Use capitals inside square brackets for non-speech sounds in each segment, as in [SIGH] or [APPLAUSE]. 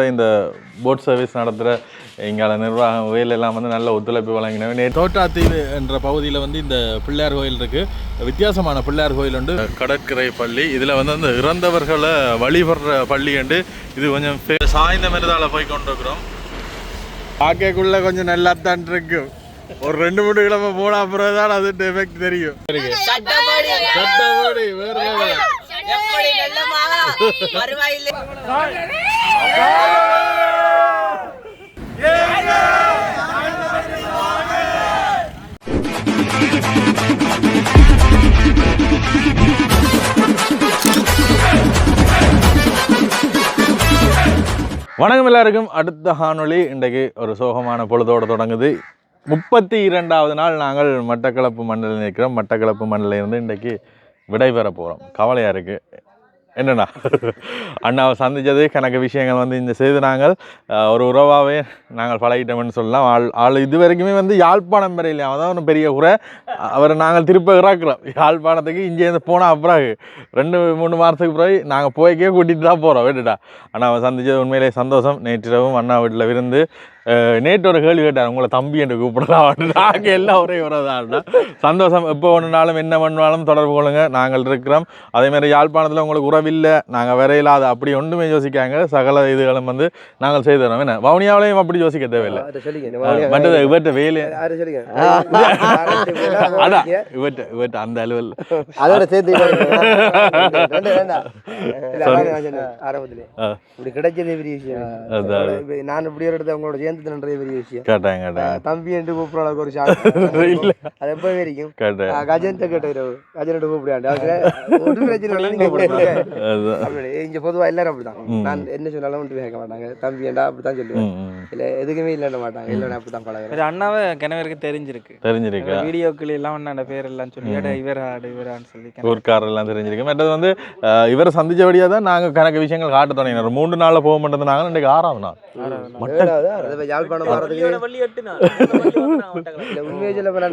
இந்த boat service நடத்துகிற எங்களோட நிர்வாகம் வேலை எல்லாம் வந்து நல்ல ஒத்துழைப்பு வழங்கினோம் நேற்று தோட்டாத்தீவு என்ற பகுதியில் வந்து இந்த பிள்ளையார் கோயில் இருக்குது வித்தியாசமான பிள்ளையார் கோயில் உண்டு. கடற்கரை பள்ளி. இதில் வந்து அந்த இறந்தவர்களை வழிபடுற பள்ளி உண்டு. இது கொஞ்சம் சாய்ந்த மருதால போய் கொண்டிருக்கிறோம். பார்க்கக்குள்ள கொஞ்சம் நல்லா தான் இருக்கு. ஒரு ரெண்டு மூணு கிழமை போன அப்புறம் தான் அது எஃபெக்ட் தெரியும் சட்டப்படி வேற வணக்கம் எல்லாருக்கும். அடுத்த காணொளி இன்றைக்கு ஒரு சோகமான பொழுதோடு தொடங்குது. முப்பத்தி இரண்டாவது நாள் நாங்கள் மட்டக்களப்பு மண்டலில் நிற்கிறோம். மட்டக்களப்பு மண்டலில் இருந்து இன்றைக்கு விடைபெற போகிறோம் கவலையாக இருக்குது என்னண்ணா? அண்ணாவை சந்தித்தது கணக்கு விஷயங்கள் வந்து இந்த செய்து நாங்கள் ஒரு உறவாகவே நாங்கள் பழகிட்டோம்னு சொல்லலாம். ஆள் ஆள் இது வரைக்குமே வந்து யாழ்ப்பாணம் வரையில அதான் ஒரு பெரிய குறை. அவரை நாங்கள் திருப்ப இறக்குறோம். யாழ்ப்பாணத்துக்கு இங்கேருந்து போனால் அப்புறம் ரெண்டு மூணு மாதத்துக்கு பிறகு நாங்கள் போய்க்கே கூட்டிகிட்டு தான் போகிறோம் விட்டுட்டா அண்ணாவை சந்தித்தது உண்மையிலே சந்தோஷம். நேற்றிரவும் அண்ணா வீட்டில் விருந்து நேற்று ஒரு கேள்வி கேட்டார் உங்களை தம்பி என்று கூப்பிடலாம் நாங்கள் எல்லாம் ஒரே உறவுதான் சந்தோஷம் எப்போ ஒன்றுனாலும் என்ன பண்ணாலும் தொடர்பு கொள்ளுங்க. நாங்கள் இருக்கிறோம். அதே மாதிரி யாழ்ப்பாணத்தில் உங்களுக்கு உறவில்லை நாங்கள் வரையில அது அப்படி ஒன்றுமே யோசிக்காங்க. சகல இதுகளும் வந்து நாங்கள் செய்து தரோம். என்ன? வவுனியாவிலையும் அப்படி யோசிக்க தேவையில்லை. மற்றது இவர்கிட்ட வேலை அதான் இவர்கிட்ட இவர்கிட்ட அந்த அலுவல் அதோட சேர்த்து. இப்படி கிடைச்சதே பெரிய விஷயம். நான் இப்படி ஒரு இடத்த உங்களோட சேர்ந்து நன்றதே பெரிய விஷயம். கேட்டாங்க கேட்டாங்க. தம்பி என்று கூப்பிடுற அளவுக்கு ஒரு ஷாக் [LAUGHS] இல்ல. அது எப்பவே இருக்கும் கேட்டேன். கஜன்ட்ட கேட்டோம் கஜன்ட்டு ஒரு பிரச்சனை இல்லை நீங்க [LAUGHS] அப்படி இங்க பொதுவா எல்லாரும் அப்படிதான். நான் என்ன சொன்னாலும் ஒன்று கேட்க மாட்டாங்க. தம்பி ஏண்டா அப்படித்தான் சொல்லுவேன். இல்ல எதுக்குமே இல்லைன்னு மாட்டாங்க. இல்லைன்னா அப்படித்தான் பழகிறேன். அண்ணாவை கிணவருக்கு தெரிஞ்சிருக்கு. தெரிஞ்சிருக்கா? வீடியோக்கள் எல்லாம் அண்ணாண்ட பேர் எல்லாம் சொல்லி இவர் இவரான்னு சொல்லி கிணறு. ஊர்க்காரெல்லாம் தெரிஞ்சிருக்கு. மற்றது வந்து இவரை சந்திச்சபடியாக தான் நாங்கள் கணக்கு விஷயங்கள் காட்ட தொடங்கினோம். மூன்று நாளில் போக மாட்டேது நாங்கள் இன்றைக்கு ஆறாவது நாள். இப்ப யாழ்ப்பாணம் இல்ல உண்மையை சொல்ல போனா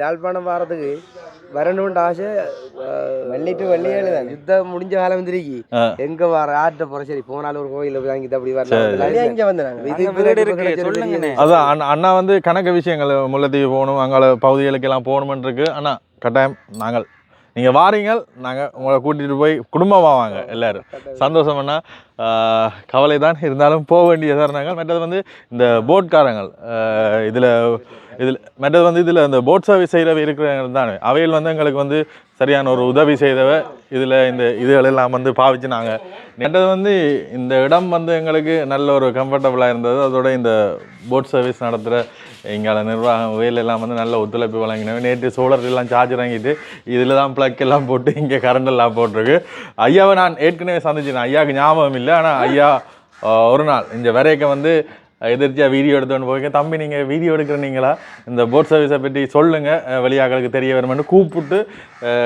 யாழ்ப்பாணம் போறதுக்கு வரணும்னு ஆசை வெள்ளி டு வெள்ளி யுத்தம் முடிஞ்ச காலம் வந்துருக்கி. எங்க வர ஆட்ட போற சரி போனாலும் ஒரு கோயில போய் வாங்கிட்டு அப்படி வரலாம். இங்க வந்தாங்க அதான் அண்ணா- அண்ணா வந்து கணக்கு விஷயங்கள் முல்லைத்தீவு போகணும் அங்கே பகுதிகளுக்கெல்லாம் போகணுமென்னு இருக்கு ஆனால் கட்டாயம் நாங்கள் நீங்கள் வாரீங்க நாங்கள் உங்களை கூட்டிகிட்டு போய் குடும்பமாக வாங்க எல்லாரும். சந்தோஷம் அண்ணா. ஆஹ், கவலை தான் இருந்தாலும் போக வேண்டிய தருணங்கள். மற்றது வந்து இந்த போட்காரங்கள் இதில் இதில் மற்றது வந்து இதில் இந்த போட் சர்வீஸ் செய்கிறவ இருக்கிறவங்க தானே. அவையில் வந்து எங்களுக்கு வந்து சரியான ஒரு உதவி செய்தவ இதில் இந்த இதுகள் எல்லாம் வந்து பாவிச்சு நாங்கள் மற்றது வந்து இந்த இடம் வந்து எங்களுக்கு நல்ல ஒரு கம்ஃபர்டபுளாக இருந்தது. அதோட இந்த போட் சர்வீஸ் நடத்துகிற எங்களோட நிர்வாகம் வேலை எல்லாம் வந்து நல்ல ஒத்துழைப்பு வழங்கினோம் நேற்று சோலார் எல்லாம் சார்ஜ் இறங்கிட்டு இதில் தான் ப்ளக் எல்லாம் போட்டு இங்கே கரண்ட் எல்லாம் போட்டிருக்கு. ஐயாவை நான் ஏற்கனவே சந்திச்சினேன் ஐயாவுக்கு ஞாபகம் இல்லை ஆனால் ஐயா ஒரு நாள் இந்த வரைக்க வந்து எதிர்த்தியாக வீடியோ எடுத்துன்னு போய் தம்பி நீங்கள்? வீடியோ எடுக்கிறீங்களா இந்த போட் சர்வீஸை பற்றி சொல்லுங்கள் வெளியாக்களுக்கு தெரிய வருமென்னு கூப்பிட்டு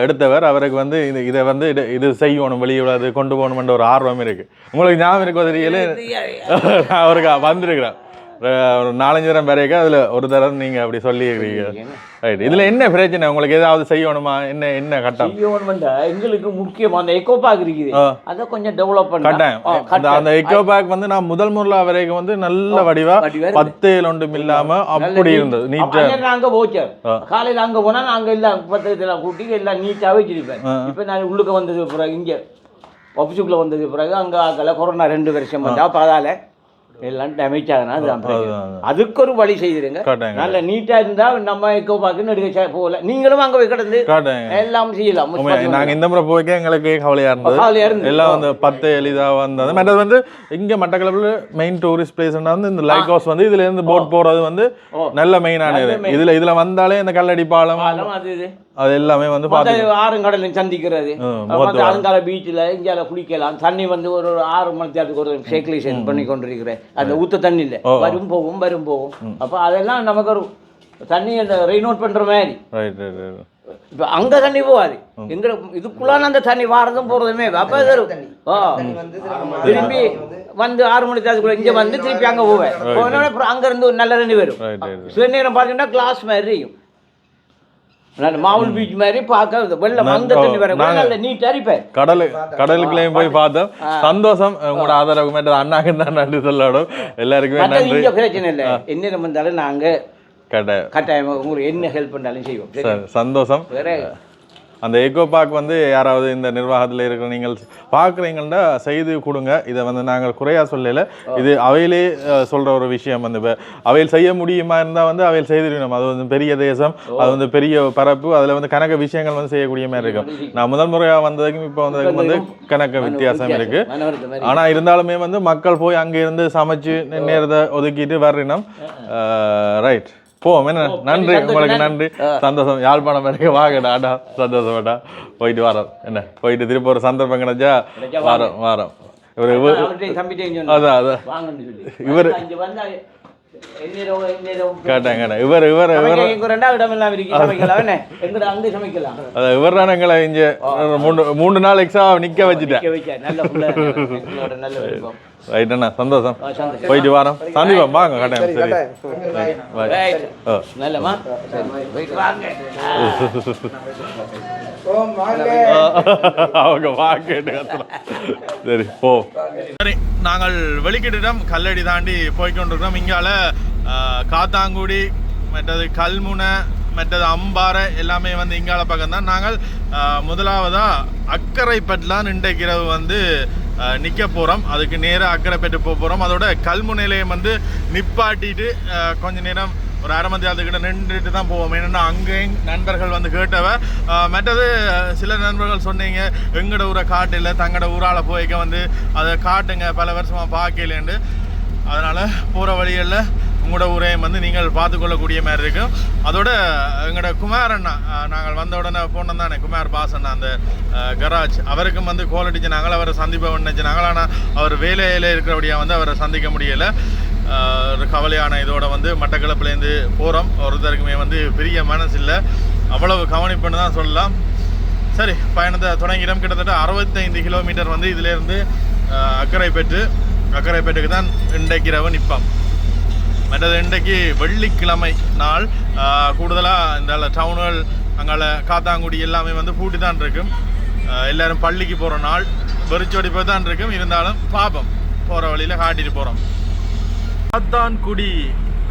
எடுத்தவர். அவருக்கு வந்து இது இதை வந்து இது இது செய்யணும் வெளியே அது கொண்டு போகணுமென்ற ஒரு ஆர்வம் இருக்குது உங்களுக்கு ஞாபகம் இருக்கோ தெரியல. அவருக்கு வந்திருக்கிறேன் ஒரு நாலஞ்சு தரம் பிறகு அதில் ஒரு தரம் நீங்கள் அப்படி சொல்லியிருக்கீங்க ரைட் இதில் என்ன பிரச்சனை? உங்களுக்கு ஏதாவது செய்யணுமா? என்ன என்ன கட்டம்? செய்யணும்டா. எங்களுக்கு முக்கியம். அந்த எக்கோ பார்க் இருக்குது. அதை கொஞ்சம் டெவலப் கட்டாயம். அந்த எக்கோ பேக் வந்து நான் முதல் முறையில் வரைக்கும் வந்து நல்ல வடிவா. பத்தேல் ஒன்றும் இல்லாம அப்படி இருந்தது. நீட்டா அங்க போச்சார் ஆ. காலையில அங்க போனா நாங்க எல்லாம் பத்திரத்துல கூட்டி எல்லாம் நீட்டாவே வச்சிருப்பேன். இப்ப நான் உள்ளுக்கு வந்தது பிறகு இங்க ஆஃபீஸுக்குள்ள வந்தது பிறகு அங்க கொரோனா ரெண்டு வருஷம் வந்தா அதால எல்லாம் டேமேஜ் ஆகுனா அதுதான். அதுக்கு ஒரு வழி செய்திருங்க. நல்ல நீட்டா இருந்தா நம்ம எக்கோ பார்க்கு நடிகை போகல. நீங்களும் அங்க போய் கிடந்து எல்லாம் செய்யலாம். உண்மையா, நாங்க இந்த முறை போய்க்க எங்களுக்கு கவலையா இருந்தது. கவலையா இருந்தது. எல்லாம் வந்து பத்து எளிதா வந்தது. மற்றது வந்து இங்க மட்டக்களப்புல மெயின் டூரிஸ்ட் பிளேஸ் வந்து இந்த லைட் ஹவுஸ் வந்து இதுல இருந்து போட் போறது வந்து. நல்ல மெயினான. இதுல இதுல வந்தாலே இந்த கல்லடி பாலம். அது எல்லாமே வந்து ஆறுங்கடலையும் சந்திக்கிறது. அலங்கார பீச்சில் இந்தியாவில் குளிக்கலாம். தண்ணி வந்து ஒரு ஒரு ஆறு மணி நேரத்துக்கு ஒரு சைக்கிளைசேஷன் பண்ணி கொண்டிருக்கிறேன். அந்த ஊத்த தண்ணி இல்லை. ஓ. வரும் போகும் வரும் போகும். அப்போ அதெல்லாம் நமக்கு ஒரு தண்ணி அந்த ரெயினோட் பண்ற மாதிரி. இப்போ அங்க தண்ணி போகாது. எங்க இதுக்குள்ளான அந்த தண்ணி வாரதும் போறதுமே அப்போ. திரும்பி வந்து ஆறு மணி நேரத்துக்குள்ள இங்க வந்து திருப்பி அங்க போவேன். போனோடனே அப்புறம் அங்க இருந்து ஒரு நல்ல தண்ணி வரும் சில நேரம் பார்த்தீங்கன்னா கிளாஸ் மாதிரி இருக்கும் மாவுல் பீச் மாதிரி பார்க்க வெள்ளம் நான் வந்த தண்ணி வர நல்ல நீட் அரிப்பேன் கடலு கடலுக்குள்ளேயும் போய் பார்த்தோம். சந்தோஷம். உங்களோட ஆதரவு மேட்டது அண்ணாக்கு தான் நன்றி சொல்லணும். எல்லாருக்குமே நன்றி. இங்க பிரச்சனை இல்லை. என்ன வந்தாலும் நாங்க கடை கட்டாயம் உங்களுக்கு என்ன ஹெல்ப் பண்ணாலும் செய்வோம். சந்தோஷம். வேற அந்த எக்கோ பார்க் வந்து யாராவது இந்த நிர்வாகத்தில் இருக்கிற நீங்கள் பார்க்குறீங்கன்னா செய்து கொடுங்க. இதை வந்து நாங்கள் குறையா சொல்லல. இது அவையிலே சொல்ற ஒரு விஷயம் வந்து இப்போ அவையில் செய்ய முடியுமா இருந்தால் வந்து அவையில் செய்திருக்கணும் அது வந்து பெரிய தேசம் அது வந்து பெரிய பரப்பு அதில் வந்து கணக்க விஷயங்கள் வந்து செய்யக்கூடிய மாதிரி இருக்கும். நான் முதல் முறையாக வந்ததுக்கும் இப்போ வந்ததுக்கும் வந்து கணக்க வித்தியாசம் இருக்கு. மனவருத்த மாதிரி ஆனா இருந்தாலுமே வந்து மக்கள் போய் அங்க இருந்து சமைச்சு நேரத்தை ஒதுக்கிட்டு வர்றினம் ரைட் போவோம். என்ன? நன்றி. சந்தோஷம், உங்களுக்கு நன்றி. சந்தோஷம். யாழ்ப்பாணம் வரைக்கும் வாங்கடாடா சந்தோஷமாடா போயிட்டு வரோம். என்ன? போயிட்டு திருப்பி ஒரு சந்தர்ப்பம் கிடைச்சா வாரம் வாரம். இவர். அதான் அதான் இவரு- இவர் இவர் இவர் இவர். தான் எங்களை இங்க மூணு மூணு நாள் எக்ஸ்ட்ரா நிக்க வச்சுட்டேன். ரைட் அண்ணா சந்தோஷம். போயிட்டு வரோம். சந்திப்போம். வாங்க கட்டாயம். சரி. வாங்க. அவங்க வாக்கேட்டு சரி போ. சரி நாங்கள் வெளிக்கிட்டிடம் கல்லடி தாண்டி போய்க்கொண்டிருக்கிறோம். இங்கால காத்தாங்குடி மற்றது கல்முனை மற்றது அம்பாறை எல்லாமே வந்து இங்கால பக்கம் தான் நாங்கள் ஆஹ், முதலாவதா அக்கரைப்பட்டுலாம் இன்றைக்கு இரவு வந்து நிற்க போகிறோம் அதுக்கு நேராக அக்கரைப்பட்டு போக போகிறோம் அதோட கல்முனையிலையும் வந்து நிப்பாட்டிட்டு கொஞ்ச நேரம் ஒரு அரை மணி நேரத்துக்கிட்ட நின்றுட்டு தான் போவோம். என்னென்னா அங்கேயும் நண்பர்கள் வந்து கேட்டவ மற்றது சில நண்பர்கள் சொன்னீங்க எங்கட ஊரை காட்டில் தங்கட ஊரால் போய்க்க வந்து அதை காட்டுங்க பல வருஷமாக பார்க்கலேண்டு அதனால் போகிற வழிகளில் உங்களோட ஊரையும் வந்து நீங்கள் பார்த்துக்கொள்ளக்கூடிய மாதிரி இருக்கும் அதோட எங்களோட குமார் அண்ணா நாங்கள் வந்த உடனே போனோம் தானே குமார் பாஸ் அண்ணா அந்த கராஜ். அவருக்கும் வந்து கோல் அடிச்சுனாங்க அவரை சந்திப்ப நினைச்சினாங்க ஆனால் அவர் வேலையில் இருக்கிறபடியாக வந்து அவரை சந்திக்க முடியலை. ஒரு கவலையான இதோட வந்து மட்டக்களப்புலேருந்து போகிறோம் ஒருத்தருக்குமே வந்து பெரிய மனசு இல்லை அவ்வளவு கவனிப்புன்னு தான் சொல்லலாம். சரி பயணத்தை தொடங்கிடும். கிட்டத்தட்ட அறுபத்தைந்து கிலோமீட்டர் வந்து இதிலேருந்து ஆஹ் அக்கரைப்பேட்டு அக்கரைப்பேட்டுக்கு தான் இன்றைக்கு இரவு நிற்போம். மற்றது இன்றைக்கு வெள்ளிக்கிழமை நாள். கூடுதலாக இந்த டவுனுகள் அங்கால காத்தாங்குடி எல்லாமே வந்து பூட்டி தான் இருக்கும். எல்லோரும் எல்லாரும் பள்ளிக்கு போகிற நாள் வெறிச்சோடி போய் தான் இருக்கும். இருந்தாலும் பாபம் போகிற வழியில் காட்டிட்டு போகிறோம் காத்தான்குடி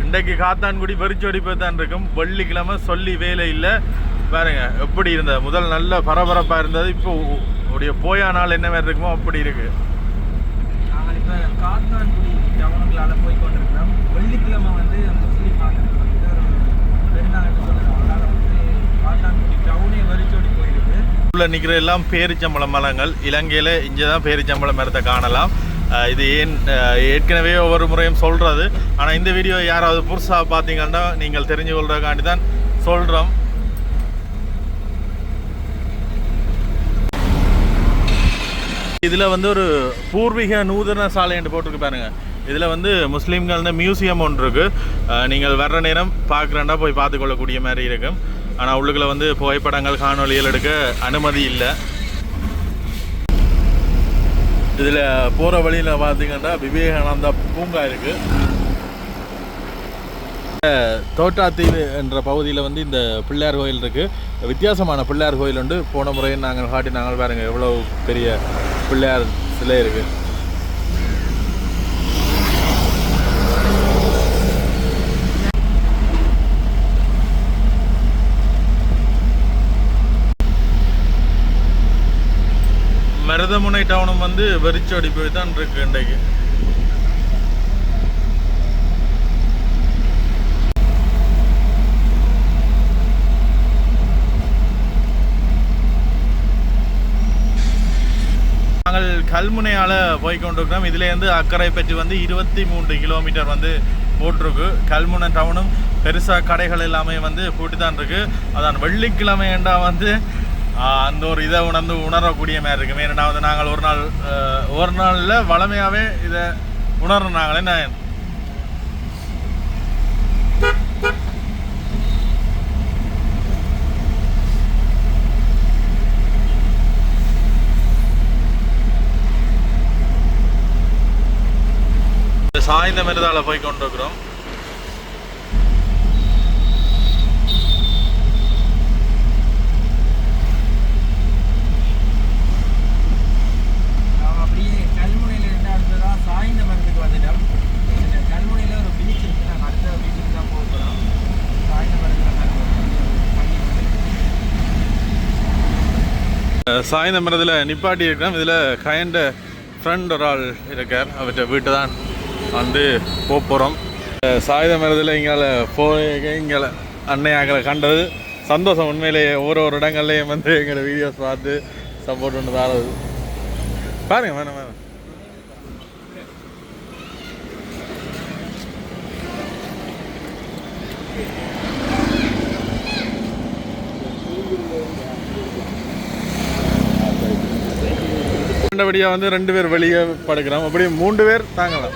இன்றைக்கு காத்தான்குடி வெறிச்சோடி போய் தான் இருக்கும். வெள்ளிக்கிழமை சொல்லி வேலை இல்லை. பாருங்க எப்படி இருந்தது? முதல் நல்ல பரபரப்பாக இருந்தது. இப்போ உடைய போயா நாள் என்ன மாதிரி இருக்குமோ அப்படி இருக்குது நாங்கள் இப்போ காத்தான்குடி டவுனுங்களால போய் கொண்டிருக்கிறோம். வெள்ளி வந்து முஸ்லீம் மாதம் இது ஒரு பெருநாள் என்று சொல்லலாம் அதனால் வந்து காத்தான்குடி டவுனே வரிச்சோடி உள்ள நிற்கிற எல்லாம் பேரிச்சம்பழ மரங்கள். இலங்கையில் இங்கே தான் பேரிச்சம்பழ மரத்தை காணலாம். இது ஏன் ஏற்கனவே ஒவ்வொரு முறையும் சொல்கிறது ஆனால் இந்த வீடியோ யாராவது புதுசாக பார்த்தீங்கன்னா நீங்கள் தெரிஞ்சு கொள்றதுக்காண்டி தான் சொல்கிறோம் இதில் வந்து ஒரு பூர்வீக நூதன சாலை என்று போட்டிருக்கு பாருங்க. இதில் வந்து முஸ்லீம்கள் மியூசியம் ஒன்று இருக்கு. நீங்கள் வர்ற நேரம் பார்க்குறேன்டா போய் பார்த்துக்கொள்ளக்கூடிய மாதிரி இருக்கும். ஆனால் உள்ளுக்குள்ள வந்து புகைப்படங்கள் காணொலிகள் எடுக்க அனுமதி இல்லை. இதில் போகிற வழியில் பார்த்தீங்கன்னா விவேகானந்தா பூங்கா இருக்குது தோட்டாத்தீவு என்ற பகுதியில் வந்து இந்த பிள்ளையார் கோயில் இருக்குது வித்தியாசமான பிள்ளையார் கோயில் உண்டு. போன முறையும் நாங்கள் காட்டி நாங்கள் பாருங்கள் எவ்வளோ பெரிய பிள்ளையார் சிலை இருக்குது மருதமுனை டவுனும் வந்து வெறிச்சோடி போய் தான் இருக்கு இன்றைக்கு. நாங்கள் கல்முனையால் போய் கொண்டிருக்கிறோம் இதுலேருந்து அக்கறை பற்றி வந்து இருபத்தி மூன்று கிலோமீட்டர் வந்து போட்டிருக்கு. கல்முனை டவுனும் பெருசாக கடைகள் எல்லாமே வந்து பூட்டி தான் இருக்கு. அதான் வெள்ளிக்கிழமை என்றால் வந்து அந்த ஒரு இதை உணர்ந்து உணரக்கூடிய மாதிரி இருக்கு. ஏன்னா வந்து நாங்கள் ஒரு நாள் ஒரு நாளில் வளமையாகவே இதை உணர்றோம் நாங்களே. நான் சாய்ந்த மிருதால போய் கொண்டிருக்கிறோம். சாய்ந்த மரத்தில் நிப்பாட்டி இருக்கிறோம் இதில் கயண்ட ஃப்ரெண்ட் ஒரு ஆள் இருக்கார். அவற்றை வீட்டு தான் வந்து போக போகிறோம் சாயுத மரத்தில் இங்கால போய் இங்கால அன்னையாக்களை கண்டது. சந்தோஷம் உண்மையிலேயே ஒவ்வொரு ஒரு இடங்கள்லையும் வந்து எங்களோட வீடியோஸ் பார்த்து சப்போர்ட் ஒன்று தாரது பாருங்க வேணாம் வேணாம். ரெண்டபடியாக வந்து ரெண்டு பேர் வெளியே படுக்கிறோம் அப்படி மூன்று பேர் தாங்கலாம்.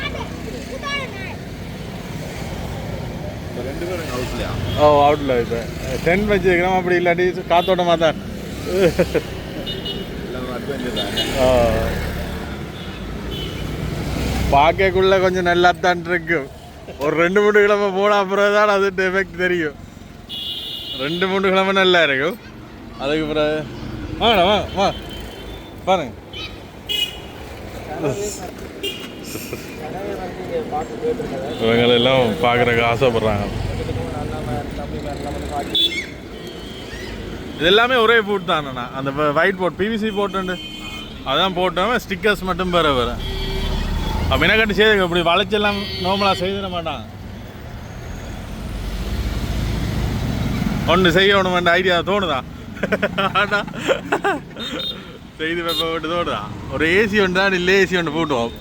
ஓ அவுட்ல இப்போ. டென் வச்சுக்கிறோம் அப்படி இல்லாட்டி காத்தோட்டமாக தான். பார்க்கக்குள்ள கொஞ்சம் நல்லா தான் இருக்கும் ஒரு ரெண்டு மூணு கிழமை போன அப்புறம் தான் அது எஃபெக்ட் தெரியும். ரெண்டு மூணு கிழமை நல்லா இருக்கும். அதுக்கு பிறகு வாங்கடா வா வா. பாருங்க. இவங்களெல்லாம் பார்க்குறக்கு ஆசைப்படுறாங்க. இது எல்லாமே ஒரே போட் தானண்ணா. அந்த ஒயிட் போட் பிவிசி போட்டுண்டு அதான் போட்டோம் ஸ்டிக்கர்ஸ் மட்டும் வேற வேற. அப்படின்னா கட்டி செய்து இப்படி வளைச்செல்லாம் நார்மலாக செய்திட மாட்டான். ஒன்று செய்யணுமென்ற ஐடியா தோணுதா? ஆனா, செய்து விட்டு தோணுதா ஒரு ஏசி ஒன்று தான் இல்லை ஏசி ஒன்று போட்டுவோம்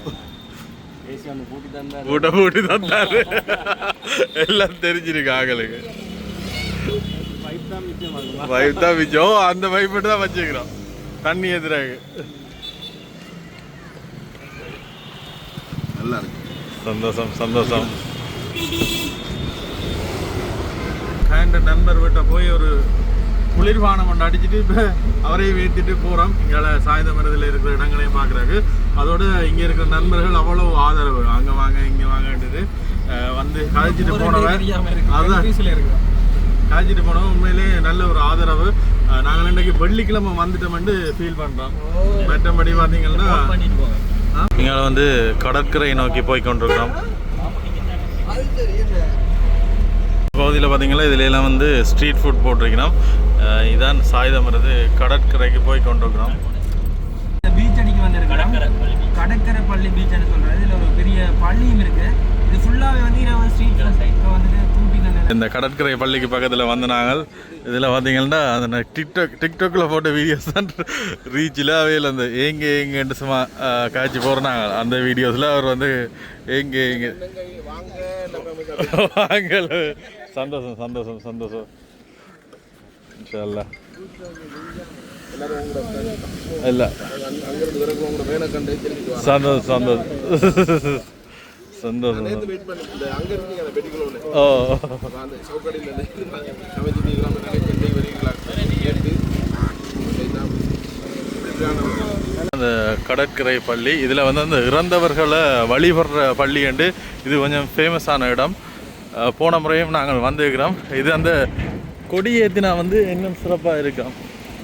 பூட்ட பூட்டி தந்தாரு எல்லாம் தெரிஞ்சிருக்கு ஆகளுக்கு பைப் தான் மிச்சம் அந்த பைப் மட்டும் தான் வச்சுக்கிறோம் தண்ணி எதிராக நல்லா இருக்கு சந்தோஷம் சந்தோஷம் கண்ட நண்பர் வீட்டை போய் ஒரு குளிர்பானம் ஒன்று அடிச்சுட்டு இப்போ அவரையும் ஏற்றிட்டு போகிறோம் இங்கே சாயுத மரத்தில் இருக்கிற இடங்களையும் பார்க்குறாரு அதோட இங்கே இருக்கிற நண்பர்கள் அவ்வளோ ஆதரவு. அங்கே வாங்க இங்கே வாங்கன்றது வந்து கழிச்சிட்டு போனவன் அதான். காய்ச்சிட்டு போனோம் உண்மையிலே நல்ல ஒரு ஆதரவு. நாங்கள் இன்றைக்கு வெள்ளிக்கிழமை வந்துட்டோம்னு ஃபீல் பண்ணுறோம் மற்றபடி பார்த்தீங்கன்னா இங்கே வந்து கடற்கரை நோக்கி போய் கொண்டிருக்கிறோம். பகுதியில் பார்த்தீங்கன்னா இதுல எல்லாம் வந்து ஸ்ட்ரீட் ஃபுட் போட்டிருக்கிறோம். இதான் சாயுதமரது கடற்கரைக்கு போய் கொண்டிருக்கிறோம். பீச் அடிக்கு வந்திருக்கிறோம். கடற்கரை பள்ளி பீச்னு சொல்றது இதுல ஒரு பெரிய பள்ளியும் இருக்கு. இது ஃபுல்லாவே வந்து இரவு ஸ்ட்ரீட் இப்போ வந்துட்டு இந்த கடற்கரை பள்ளிக்கு பக்கத்தில் வந்து நாங்கள் இதில் பார்த்தீங்கன்னா அந்த டிக்டாக் டிக்டாக்ல போட்ட வீடியோஸ் தான் ரீச்சில் அவையில் அந்த ஏங்க ஏங்கன்ட்டு சும்மா காய்ச்சி போடுறாங்க அந்த வீடியோஸில் அவர் வந்து ஏங்க ஏங்க வாங்கல. சந்தோஷம் சந்தோஷம் சந்தோஷம். இன்ஷா சந்தோஷம் சந்தோஷம். சந்தோஷம். அந்த ஓ. அந்த கடற்கரை பள்ளி. இதில் வந்து அந்த இறந்தவர்களை வழிபடுற பள்ளி என்று இது கொஞ்சம் ஃபேமஸான இடம். போன முறையும் நாங்கள் வந்திருக்கிறோம். இது அந்த கொடியேற்றினா வந்து இன்னும் சிறப்பாக இருக்கும்.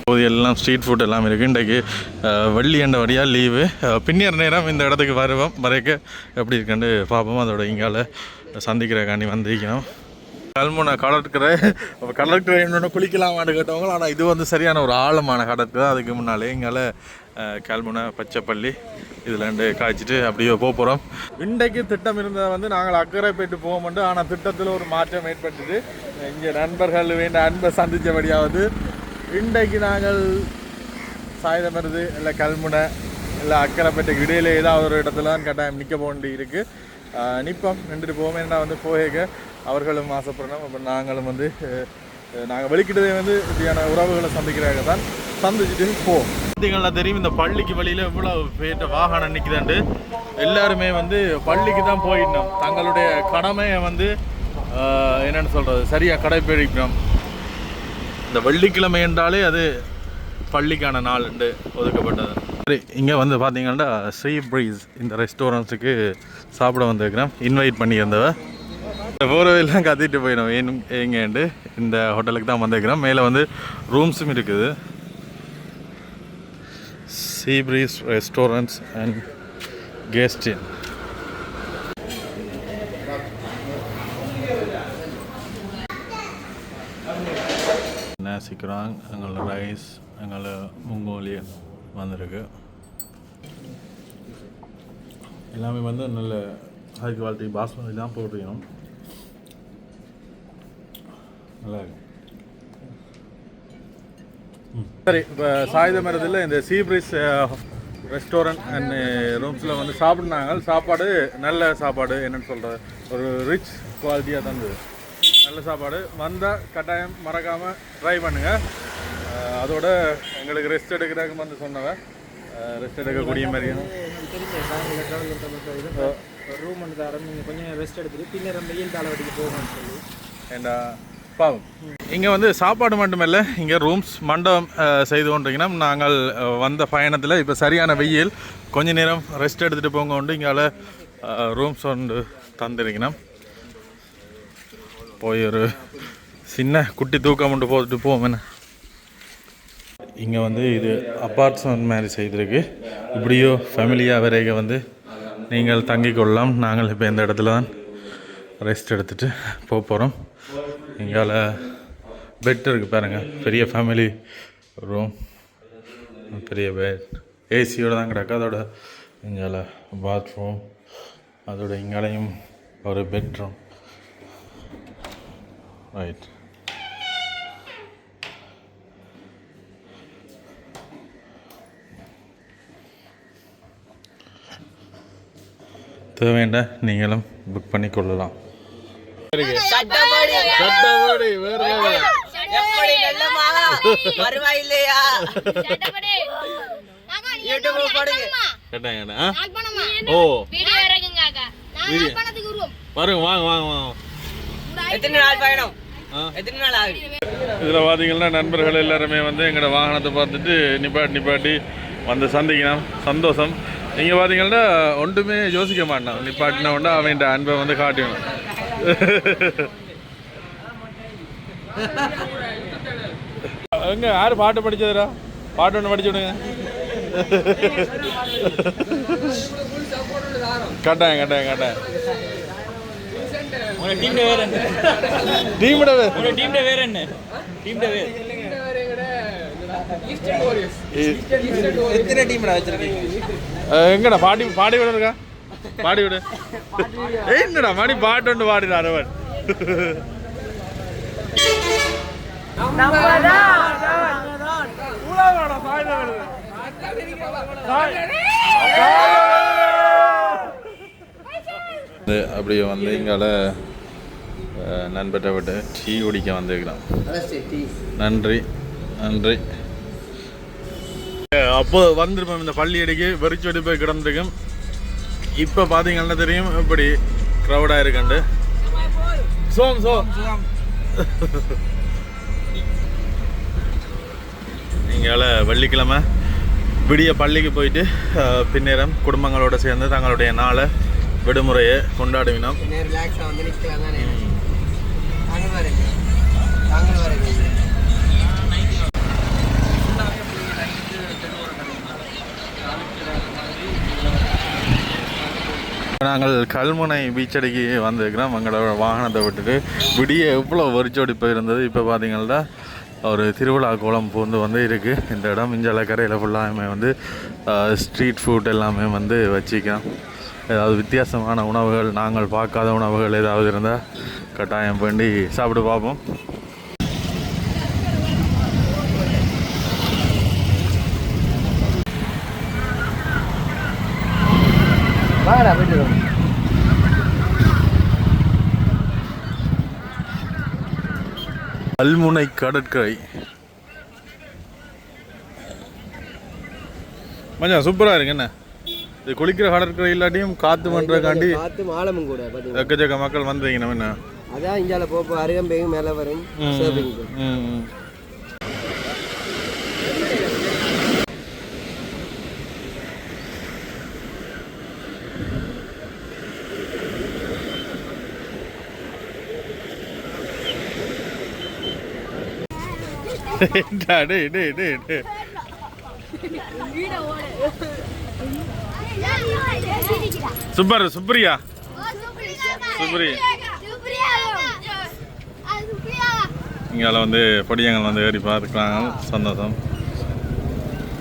இப்போது எல்லாம் ஸ்ட்ரீட் ஃபுட் எல்லாம் இருக்குது இன்றைக்கு வெள்ளி என்ற வழியாக லீவு. பின்னியர் நேரம் இந்த இடத்துக்கு வருவோம். வரைக்க எப்படி இருக்குன்னு பார்ப்போம். அதோட இங்கால சந்திக்கிறக்காண்டி வந்திருக்கணும் கல்முனை கடற்கரை கடற்கரை இன்னொன்று குளிக்கலாமான்னு கேட்டவங்க ஆனால் இது வந்து சரியான ஒரு ஆழமான கடற்கரை. அதுக்கு முன்னாலே இங்கால கல்முனை பச்சைப்பள்ளி இதில் ரெண்டு காய்ச்சிட்டு அப்படியே போக போகிறோம் இன்றைக்கு திட்டம் இருந்ததை வந்து நாங்கள் அக்கறை போயிட்டு போக மாட்டோம் ஆனால் திட்டத்தில் ஒரு மாற்றம் ஏற்பட்டது. இங்கே நண்பர்கள் வேண்ட அன்பை சந்தித்தபடியாவது இன்றைக்கு நாங்கள் சாயுதமருது இல்லை கல்முனை இல்லை அக்கரைப்பேட்டைக்கு இடையில ஏதாவது ஒரு இடத்துல தான் கட்டாயம் நிற்க வேண்டி இருக்குது நிற்போம் நின்றுட்டு போவோம். நான் வந்து போக அவர்களும் ஆசைப்படணும். அப்போ நாங்களும் வந்து நாங்கள் வெளிக்கிட்டதே வந்து இப்படியான உறவுகளை சந்திக்கிறாங்க தான் சந்திச்சுட்டு போவோம் பார்த்தீங்கன்னா தெரியும் இந்த பள்ளிக்கு வழியில் எவ்வளோ பேர்ட்ட வாகனம் நிற்குதாண்டு எல்லாருமே வந்து பள்ளிக்கு தான் போயிடணும். தங்களுடைய கடமையை வந்து என்னென்னு சொல்கிறது சரியாக கடைப்பிடிக்கணும் இந்த வெள்ளிக்கிழமை என்றாலே அது பள்ளிக்கான நாள் என்று ஒதுக்கப்பட்டது. சரி இங்கே வந்து பார்த்தீங்கன்னா ஸ்ரீ ப்ரீஸ் இந்த ரெஸ்டாரண்ட்ஸுக்கு சாப்பிட வந்திருக்கிறேன் இன்வைட் பண்ணியிருந்தவ. இந்த போகிறவையெல்லாம் கத்திட்டு போயிடும். ஏன் எங்கேண்டு இந்த ஹோட்டலுக்கு தான் வந்திருக்கிறோம். மேலே வந்து ரூம்ஸும் இருக்குது. சீ ப்ரீஸ் ரெஸ்டாரண்ட்ஸ் அண்ட் கெஸ்டின் என்ன நாசிக்கிறாங் எங்களோட ரைஸ் எங்களோட முங்கோலி வந்திருக்கு. எல்லாமே வந்து நல்ல ஹை குவாலிட்டி பாஸ்மதி தான் போட்டுக்கணும் நல்லா இருக்கு. சரி இப்போ சாயுத மரத்தில் இந்த சீப்ரிஸ் ரெஸ்டாரண்ட் அண்ட் ரூம்ஸில் வந்து சாப்பிட்னாங்க. சாப்பாடு நல்ல சாப்பாடு என்னன்னு சொல்கிறது ஒரு ரிச் குவாலிட்டியாக தந்தது நல்ல சாப்பாடு. வந்தால் கட்டாயம் மறக்காமல் ட்ரை பண்ணுங்கள் அதோட எங்களுக்கு ரெஸ்ட் எடுக்கிறதுக்கு வந்து சொன்னவன். ரெஸ்ட் எடுக்கக்கூடிய மாதிரி ரூம் வந்து தரம் நீங்கள் கொஞ்சம் ரெஸ்ட் எடுத்துட்டு பின்னர் வெயில் காலவட்டிக்கு போகணும்னு சொல்லி. ஏண்டா? பாவம். இங்கே வந்து சாப்பாடு மட்டுமல்ல இங்கே ரூம்ஸ் மண்டபம் செய்து கொண்டிருக்கீங்கன்னா நாங்கள் வந்த பயணத்தில் இப்போ சரியான வெயில் கொஞ்ச நேரம் ரெஸ்ட் எடுத்துகிட்டு போங்க உண்டு. இங்கால ரூம்ஸ் ஒன்று தந்திருக்கணும் போய் ஒரு சின்ன குட்டி தூக்கம் கொண்டு போட்டுட்டு போவோம். இங்கே வந்து இது அப்பார்ட்மெண்ட் மாதிரி செய்திருக்கு. இப்படியோ ஃபேமிலியாக வரைக வந்து நீங்கள் தங்கிக்கொள்ளலாம் நாங்கள் இப்போ இந்த இடத்துல தான் ரெஸ்ட் எடுத்துட்டு போக போகிறோம் இங்கால பெட் இருக்குது பாருங்கள் பெரிய ஃபேமிலி ரூம் பெரிய பெட் ஏசியோட தான் கிடக்கு. அதோட இங்கால பாத்ரூம் அதோட இங்காலையும் ஒரு பெட்ரூம் ரைட் தேவைண்ட நீங்களும் புக் பண்ணி கொள்ளலாம் சட்டப்படி எப்படி யூடியூப்ல போடுங்க. ஓ. பாருங்க வாங்க வாங்க வாங்க. எத்தனை நாள் பயணம்? எத்தனை நாள் ஆகுது? இதில் பார்த்தீங்கன்னா நண்பர்கள் எல்லாருமே வந்து எங்களோட வாகனத்தை பார்த்துட்டு நிப்பாட்டி நிப்பாட்டி வந்து சந்திக்கணும். சந்தோஷம். நீங்கள் பார்த்தீங்கன்னா ஒன்றுமே யோசிக்க மாட்டான். நிப்பாட்டின உடனே அவன் அன்பை வந்து காட்டிடணும். [LAUGHS] எங்க யார் பாட்டு படிச்சதுடா? பாட்டு ஒன்று படிச்சு விடுங்க. கட்டாயம் கட்டாயம் கட்டாயம். டீம்ல வேற என்ன? டீமோட வேற. என்ன? டீம்ல வேற. எத்தனை டீம்டா வச்சிருக்கீங்க? எங்கடா பாடி பாடி விட இருக்கா? பாடி விடு. என்னடா மணி பாட்டு ஒன்று பாடினார் அவர் இது அப்படியே வந்து இங்கால அஹ், நண்பர்கிட்ட விட்டு டீ குடிக்க வந்திருக்கலாம் நன்றி நன்றி. அப்போ வந்திருப்போம் இந்த பள்ளி அடிக்கு வெறிச்சொடி போய் கிடந்திருக்கும். இப்போ பார்த்தீங்கன்னா தெரியும் இப்படி க்ரௌடாக இருக்குண்டு. சோம் சோம். நீங்கள வெள்ளிக்கிழமை. விடிய பள்ளிக்கு போயிட்டு பின்னேரம் குடும்பங்களோட சேர்ந்து தங்களுடைய நாளை விடுமுறையை கொண்டாடுவினோம். நாங்கள் கல்முனை பீச்சடிக்கு வந்திருக்கிறோம். எங்களோட வாகனத்தை விட்டுட்டு. விடிய எவ்வளோ வரிச்சோடி போயிருந்தது. இப்போ பார்த்தீங்கன்னா ஒரு திருவிழா கோலம் பூந்து வந்து இருக்குது இந்த இடம் இஞ்சல கரையில் ஃபுல்லாமே வந்து ஸ்ட்ரீட் ஃபுட் எல்லாமே வந்து வச்சுக்கலாம் ஏதாவது வித்தியாசமான உணவுகள் நாங்கள் பார்க்காத உணவுகள் ஏதாவது இருந்தால் கட்டாயம் வேண்டி சாப்பிட்டு பார்ப்போம். வாடா போயிட்டு கல்முனை கடற்கரை. மச்சான் சூப்பராக இருக்கு என்ன? இது குளிக்கிற கடற்கரை இல்லாட்டியும் காற்று பண்ணுறதுக்காண்டி பார்த்து மாலமும் கூட எக்கச்சக்க மக்கள் வந்துருங்க நம்ம என்ன? அதான் இஞ்சால போப்போ அருகம்பேயும் மேலே வரும் [LAUGHS] டா, டேய், டேய், டேய். சூப்பர் சுப்ரியா சுப்ரி. இங்கால வந்து பொடியங்கள் வந்து ஏறி பார்த்துக்கிறாங்க சந்தோஷம்.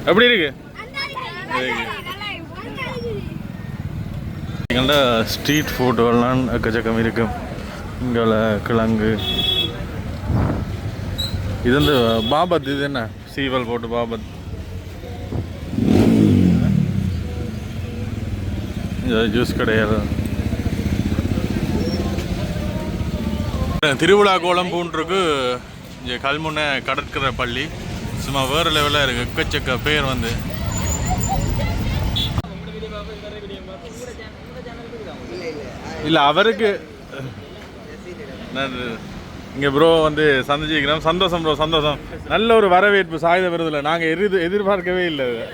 எப்படி இருக்கு? எங்கள்ட ஸ்ட்ரீட் ஃபுட்டுகள்லாம் எக்கச்சக்கம் இருக்கும் இங்கால கிழங்கு இது வந்து பாபத் இது என்ன? சீவல் போட்டு பாபத். இந்த ஜூஸ் கடைகள் திருவிழா கோலம் இங்கே கல்முனை கடற்கரை பள்ளி. சும்மா வேறு லெவலில் இருக்குது எக்கச்சக்க பேர் வந்து. இல்லை அவருக்கு [LAUGHS] இங்கே ப்ரோ வந்து சந்திச்சிக்கிறோம் சந்தோஷம் ப்ரோ சந்தோஷம். நல்ல ஒரு வரவேற்பு சாயுத விருதுல. நாங்கள் எதிர் எதிர்பார்க்கவே இல்லை ஆகு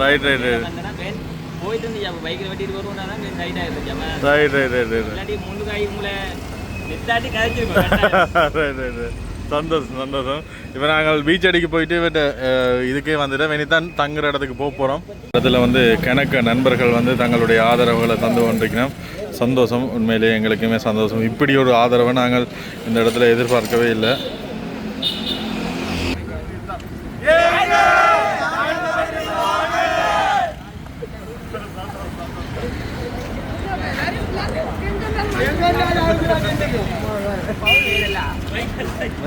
ரைட் ரைட் ரைட் போயிட்டு இருந்துச்சு பைக்கில் வெட்டிட்டு வருவோம்னா தான் ரைட் அவன் ரைட் ரைட் ரைட் ரைட் இல்லாட்டி முன்னுக்காய் உங்களை நெத்தாட்டி கதைச்சிருக்கோம் ரைட் ரைட் [LAUGHS] சந்தோஷம் சந்தோஷம். இப்போ நாங்கள் பீச் அடிக்கு போயிட்டு இவட்ட இதுக்கே வந்துட்டு வெனிதான் தங்குற இடத்துக்கு போக போகிறோம் இடத்துல வந்து கணக்க நண்பர்கள் வந்து தங்களுடைய ஆதரவுகளை தந்து கொண்டிருக்கணும் சந்தோஷம். உண்மையிலேயே எங்களுக்குமே சந்தோஷம். இப்படி ஒரு ஆதரவை நாங்கள் இந்த இடத்துல எதிர்பார்க்கவே இல்லை.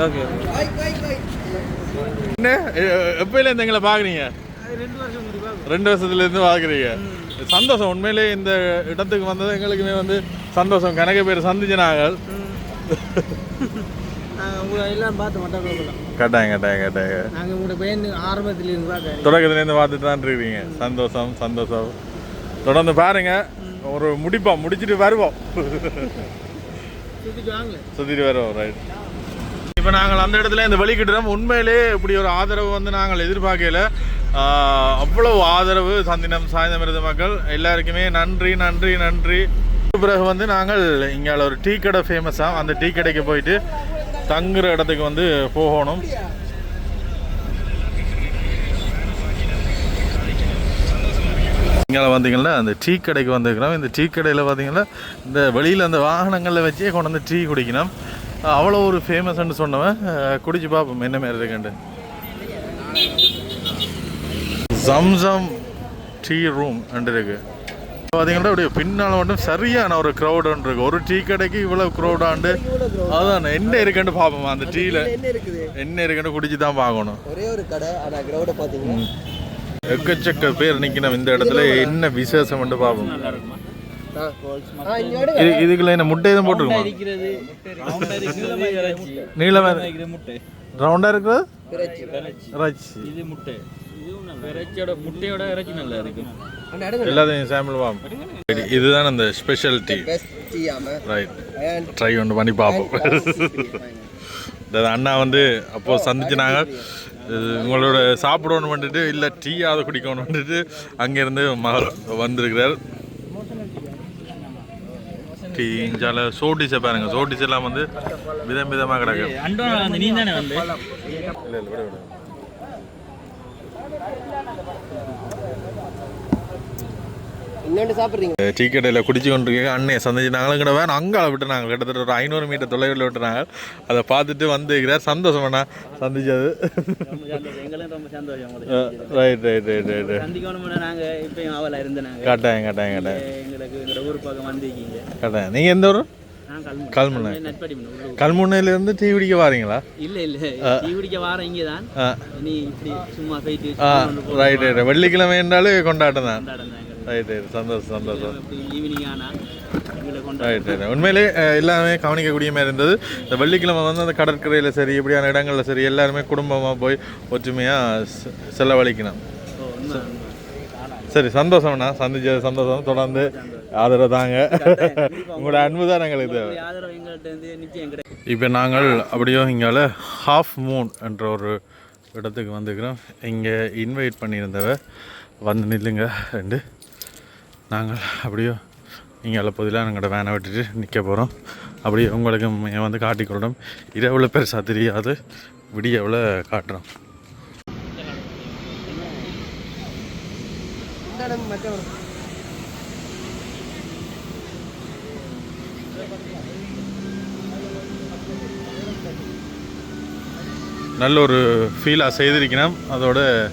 ஓகே என்ன? எப்பயிலேருந்து எங்களை பார்க்குறீங்க? ரெண்டு வருஷத்துலேருந்து பார்க்குறீங்க. சந்தோஷம். உண்மையிலேயே இந்த இடத்துக்கு வந்தது எங்களுக்குமே வந்து சந்தோஷம். கணக்கு பேர் சந்திச்சு நாங்கள். உங்களை எல்லாம் பார்த்து ஆரம்பத்தில் தொடக்கத்துலேருந்து பார்த்துட்டு தான் இருக்கீங்க சந்தோஷம் சந்தோஷம். தொடர்ந்து பாருங்க. ஒரு முடிப்போம் முடிச்சிட்டு வருவோம். சுற்றிட்டு வருவோம் ரைட் இப்போ நாங்கள் அந்த இடத்துல இந்த வெளிக்கிட்டோம் உண்மையிலே இப்படி ஒரு ஆதரவு வந்து நாங்கள் எதிர்பார்க்கல. அவ்வளவு ஆதரவு சந்தினம் சாய்ந்தம் இருந்த மக்கள். எல்லாருக்குமே நன்றி நன்றி நன்றி. பிறகு வந்து நாங்கள் இங்கே ஒரு டீ கடை ஃபேமஸாக அந்த டீ கடைக்கு போயிட்டு தங்குற இடத்துக்கு வந்து போகணும். இங்கே பார்த்தீங்கன்னா அந்த டீ கடைக்கு வந்துருக்கிறோம். இந்த டீ கடையில் பார்த்தீங்கன்னா இந்த வெளியில் அந்த வாகனங்களில் வச்சே கொண்டு வந்து டீ குடிக்கணும். அவ்வளோ ஒரு ஃபேமஸ்ன்னு சொன்னவன் குடிச்சு பார்ப்போம் என்ன மாதிரி இருக்குன்ட்டு. ஜம்சம் டீ ரூம் இருக்கு. பார்த்தீங்கன்னா அப்படியே பின்னால் மட்டும் சரியான ஒரு க்ரௌட் இருக்கு. ஒரு டீ கடைக்கு இவ்வளோ க்ரௌடாண்டு அதான் என்ன இருக்குன்னு பார்ப்போம் அந்த டீயில் என்ன இருக்குது? இருக்குன்னு குடிச்சு தான் பார்க்கணும். ஒரே ஒரு கடை ஆனால் கிரௌண்டை பார்த்தீங்கன்னா எக்கச்சக்க பேர் நிற்கணும் இந்த இடத்துல. என்ன விசேஷம் பார்ப்போம் எடுங்க. இது இதுக்குள்ள என்ன முட்டை எதுவும் போட்டுருக்குமா? நீளமா ரவுண்டா இருக்கிறது? இது முட்டை. முட்டையோட இறைச்சி நல்லா எடுங்க. எல்லாத்தையும் சாம்பிள் வாம். இதுதான் அந்த ஸ்பெஷல் டீ பெஸ்ட் டீயாம ரைட் ட்ரை ஒன்று பண்ணி பார்ப்போம். அண்ணா வந்து அப்போ சந்திச்சுனாங்க. இது உங்களோட சாப்பிடணும் வந்துட்டு இல்லை டீயாவது குடிக்கணும் வந்துட்டு அங்கேருந்து மகள் வந்திருக்கிறார். டீ இஞ்சால சோடிஸை பாருங்க. சோடிஸ் எல்லாம் வந்து விதம் விதமாக கிடக்கு. அண்டோ அந்த நீ தானே வந்து? இல்லை இல்லை சாப்பிட்றீங்க? டீ கடையில் குடிச்சு கொண்டிருக்கீங்க. அண்ணே சந்திச்சு நாங்களும் கிட்ட வேணும். அங்கே விட்டுனாங்க கிட்டத்தட்ட ஒரு ஐநூறு மீட்டர் தொலைவில் விட்டுனாங்க அதை பார்த்துட்டு வந்துக்கிறார் சந்தோஷம் அண்ணா. சந்திச்சது சந்தோஷம் உங்களுக்கு ரைட் ரைட் ரைட் ரைட் ஊர் பக்கம் வந்திருக்கீங்க காட்டாங்க நீங்கள் எந்த ஊர்? நான் கல்முனை. கல்முனையிலேருந்து டீ குடிக்க வாரீங்களா? இல்ல இல்ல டீ குடிக்க வாரம் இங்கே தான். இனி இப்படி சும்மா போயிட்டு ரைட் ரைட் வெள்ளிக்கிழமை என்றாலே கொண்டாட்டம் தான். ரைட் ரைட் சந்தோஷம் சந்தோஷம். ஈவினிங் ஆனா எங்களை கொண்டாடு ரைட் ரைட் உண்மையிலே எல்லாமே கவனிக்கக்கூடிய மாதிரி இருந்தது. இந்த வெள்ளிக்கிழமை வந்து அந்த கடற்கரையில் சரி இப்படியான இடங்களில் சரி எல்லாருமே குடும்பமாக போய் ஒற்றுமையாக செலவழிக்கணும். சரி சந்தோஷம்ண்ணா சந்திச்சது சந்தோஷம். தொடர்ந்து ஆதரவு தாங்க. உங்களோட அன்பு தான் எங்களுக்கு தேவை. இப்போ நாங்கள் அப்படியோ இங்கால ஹாஃப் மூன் என்ற ஒரு இடத்துக்கு வந்துக்கிறோம் இங்கே இன்வைட் பண்ணியிருந்தவ வந்து நில்லுங்க. ரெண்டு. நாங்கள் அப்படியோ எல்லாம் பொதிலாக எங்களோட வேனை விட்டுட்டு நிற்க போகிறோம். அப்படியே உங்களுக்கு மே- வந்து காட்டிக்கொள்கிறோம் இரவில் பெருசாக தெரியாது. விடியவில் காட்டுறோம். நல்ல ஒரு ஃபீலாக செய்திருக்கணும் அதோட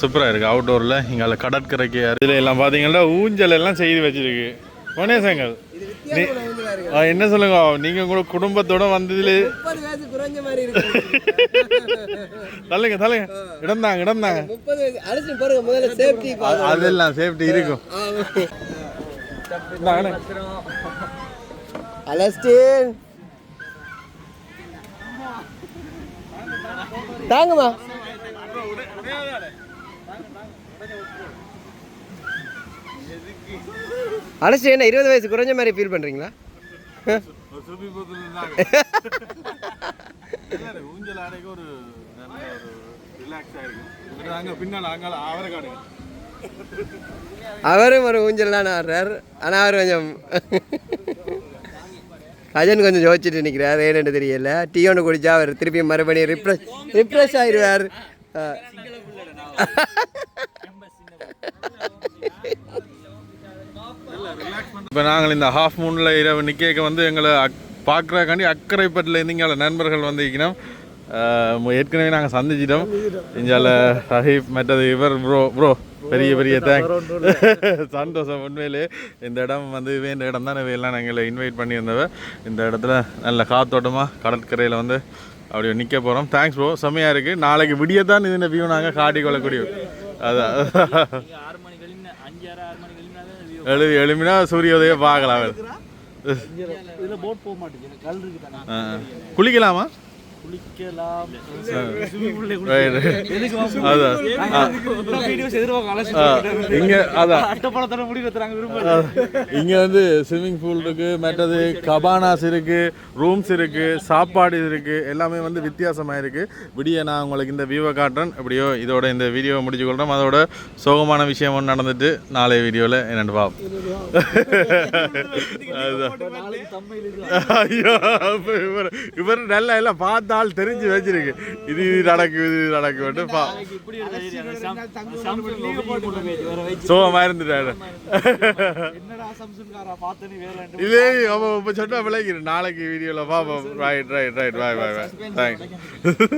சூப்பராக இருக்குது அவுட்டோரில் இங்கே கடற்கரைக்கு இதில் எல்லாம் பார்த்தீங்கன்னா ஊஞ்சல் எல்லாம் செய்து வச்சிருக்கு. கணேசங்கள் நீ- ஆ, என்ன சொல்லுங்க? நீங்கள் உங்களோட குடும்பத்தோட வந்ததுல முப்பது வயசு குறைஞ்ச மாதிரி இருக்கு. தள்ளுங்க தள்ளுங்க. இடம்தாங்க இடம்தாங்க அதெல்லாம் சேஃப்டி இருக்கும். அலஸ்டின். தாங்கம்மா. அலஸ்டின் என்ன இருபது வயசு குறைஞ்ச மாதிரி ஃபீல் பண்றீங்களா? ஊஞ்சல் ஆடைக்கு ஒரு அவரும் ஒரு ஊஞ்சல் தான் ஆடுறார். ஆனால் அவர் கொஞ்சம் அஜன் கொஞ்சம் யோசிச்சுட்டு நிற்கிறார் ஏன்னு தெரியல. டீ ஒன்று குடிச்சா அவர் திருப்பி மறுபடியும் ரிப்ரெஷ் ரிப்ரெஷ் ஆயிடுவார் இப்போ நாங்கள் இந்த ஹாஃப் மூனில் இரவு நிற்க வந்து எங்களை அக் பார்க்குறக்காண்டி அக்கறைப்பட்டில் இருந்தீங்க நண்பர்கள் வந்து இருக்கணும் ஏற்கனவே நாங்கள் சந்திச்சிட்டோம். இஞ்சால சஹீப் மற்றது இவர் ப்ரோ ப்ரோ பெரிய பெரிய தேங்க் [LAUGHS] சந்தோஷம் உண்மையிலே. இந்த இடம் வந்து வேண்ட இடம் தான். எல்லாம் எங்களை இன்வைட் பண்ணியிருந்தவ. இந்த இடத்துல நல்ல காத்தோட்டமாக கடற்கரையில் வந்து அப்படியே நிற்க போகிறோம் தேங்க்ஸ் ப்ரோ செம்மையாக இருக்குது நாளைக்கு விடிய தான் இந்த வியூ நாங்கள் காட்டி கொள்ளக்கூடிய [LAUGHS] அதான் ஆறு மணி கழிந்து அஞ்சு ஆறு ஆறு மணி கழிந்தாலே எழுதி எழுமினா சூரியோதயம் பார்க்கலாம். குளிக்கலாமா? குளிக்கலாம். இங்க வந்து ஸ்விம்மிங் பூல் இருக்கு மற்றது கபானாஸ் இருக்கு ரூம்ஸ் இருக்கு சாப்பாடு இருக்கு எல்லாமே வந்து வித்தியாசமா இருக்கு. விடிய நான் உங்களுக்கு இந்த வியூவை காட்டுறேன். எப்படியோ இதோட இந்த வீடியோவை முடிச்சு கொள்றோம் அதோட சோகமான விஷயம் ஒன்று நடந்துட்டு நாளைய வீடியோவில் என்னென்னு பார்ப்போம் ஐயோ இவர் நல்லா எல்லாம் பார்த்தால் தெரிஞ்சு வச்சிருக்கு. இது இது நடக்கும் இது நடக்கும் பா. சோகமா இருந்துட்டாரு இதே அவன் இப்போ சொன்னா விளைக்கிறேன் நாளைக்கு வீடியோவில் பார்ப்போம் right right right bye bye bye thanks